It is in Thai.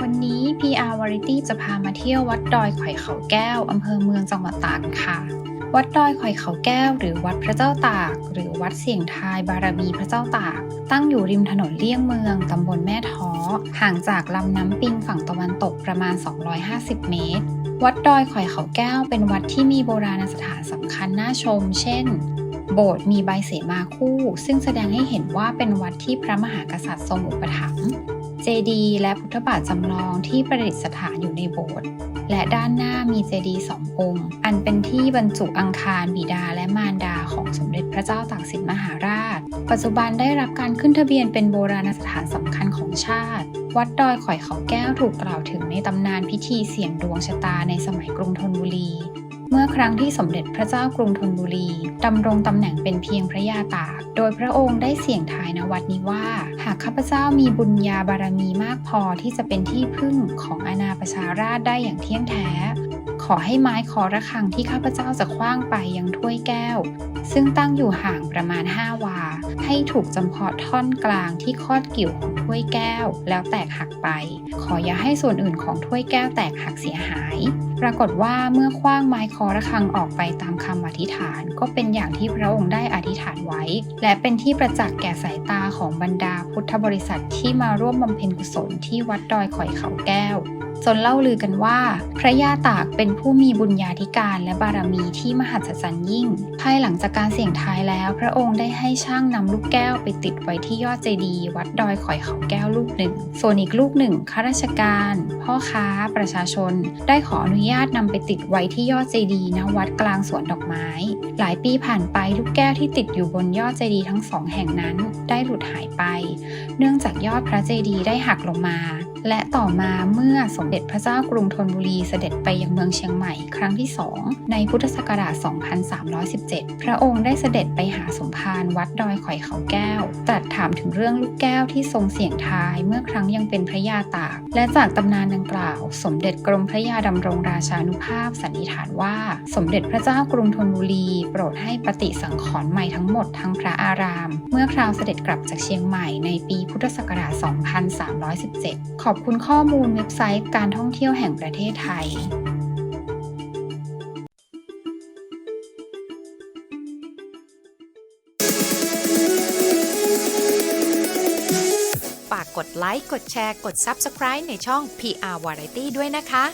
วันนี้ PR Variety จะพามาเที่ยววัดดอยข่อยเขาแก้ว อำเภอเมืองจังหวัดตากค่ะ วัดดอยข่อยเขาแก้ว หรือวัดพระเจ้าตาก หรือวัดเสียงทายบารมีพระเจ้าตาก ตั้งอยู่ริมถนนเลี่ยงเมือง ตำบลแม่ท้อ ห่างจากลำน้ำปิงฝั่งตะวันตกประมาณ 250 เมตร วัดดอยข่อยเขาแก้ว เป็นวัดที่มีโบราณสถานสำคัญน่าชม เช่นโบสถ์มีใบเสมาคู่ ซึ่งแสดงให้เห็นว่าเป็นวัดที่พระมหากษัตริย์ทรงอุปถัมภ์ เจดีย์และพุทธบาทจำลองที่ประดิษฐานอยู่ในโบสถ์และด้านหน้ามีเจดีย์สององค์ อันเป็นที่บรรจุอังคารบิดาและมารดาของสมเด็จพระเจ้าตากสินมหาราช ปัจจุบันได้รับการขึ้นทะเบียนเป็นโบราณสถานสำคัญของชาติ วัดดอยข่อยเขาแก้วถูกกล่าวถึงในตำนานพิธีเสี่ยงดวงชะตาในสมัยกรุงธนบุรี เมื่อครั้งที่สมเด็จพระเจ้ากรุงธนบุรีดำรงตำแหน่งเป็นเพียงพระยาตาก โดยพระองค์ได้เสี่ยงทายนวัดนี้ว่า หากข้าพเจ้ามีบุญญาบารมีมากพอที่จะเป็นที่พึ่งของอาณาประชาราษฎร์ได้อย่างเที่ยงแท้ ขอให้ไม้คอระฆังที่ข้าพเจ้าจะคว้างไปยังถ้วยแก้ว ซึ่งตั้งอยู่ห่างประมาณ 5 วา ให้ถูกจำเพาะท่อนกลางที่คอดกิ่วของถ้วยแก้ว แล้วแตกหักไป ขออย่าให้ส่วนอื่นของถ้วยแก้วแตกหักเสียหาย ปรากฏว่าเมื่อคว้างไม้คอระฆังออกไปตามคำอธิษฐาน ก็เป็นอย่างที่พระองค์ได้อธิษฐานไว้ และเป็นที่ประจักษ์แก่สายตาของบรรดาพุทธบริษัทที่มาร่วมบำเพ็ญกุศลที่วัดดอยข่อยเขาแก้วจนเล่าลือกันว่า พระยาตากเป็นผู้มีบุญญาธิการและบารมีที่มหัศจรรย์ยิ่ง ภายหลังจากการเสี่ยงทายแล้ว พระองค์ได้ให้ช่างนำลูกแก้วไปติดไว้ที่ยอดเจดีย์วัดดอยข่อยเขาแก้วลูกหนึ่ง ส่วนอีกลูกหนึ่งข้าราชการ พ่อค้า ประชาชน ได้ขออนุญาตนำไปติดไว้ที่ยอดเจดีย์ณวัดกลางสวนดอกไม้ หลายปีผ่านไปลูกแก้วที่ติดอยู่บนยอดเจดีย์ทั้งสองแห่งนั้น ได้หลุดหายไป เนื่องจากยอดพระเจดีย์ได้หักลงมา และต่อมาเมื่อสมเด็จพระเจ้ากรุงธนบุรีเสด็จไปยังเมืองเชียงใหม่ครั้งที่ 2 ในพุทธศักราช 2317 พระองค์ได้เสด็จไปหาสมภารวัดดอยข่อยเขาแก้ว ตรัสถามถึงเรื่องลูกแก้วที่ทรงเสียงทายเมื่อครั้งยังเป็นพระยาตาก และจากตำนานดังกล่าว สมเด็จกรมพระยาดำรงราชานุภาพสันนิษฐานว่า สมเด็จพระเจ้ากรุงธนบุรีโปรดให้ปฏิสังขรณ์ใหม่ทั้งหมดทั้งพระอาราม เมื่อคราวเสด็จกลับจากเชียงใหม่ในปีพุทธศักราช 2317 ขอบอบคุณข้อมูลเว็บไซต์การท่องเที่ยวแห่งประเทศไทยฝากกดไลค์ กดแชร์ กด Subscribe ในช่อง PR Variety ด้วยนะคะ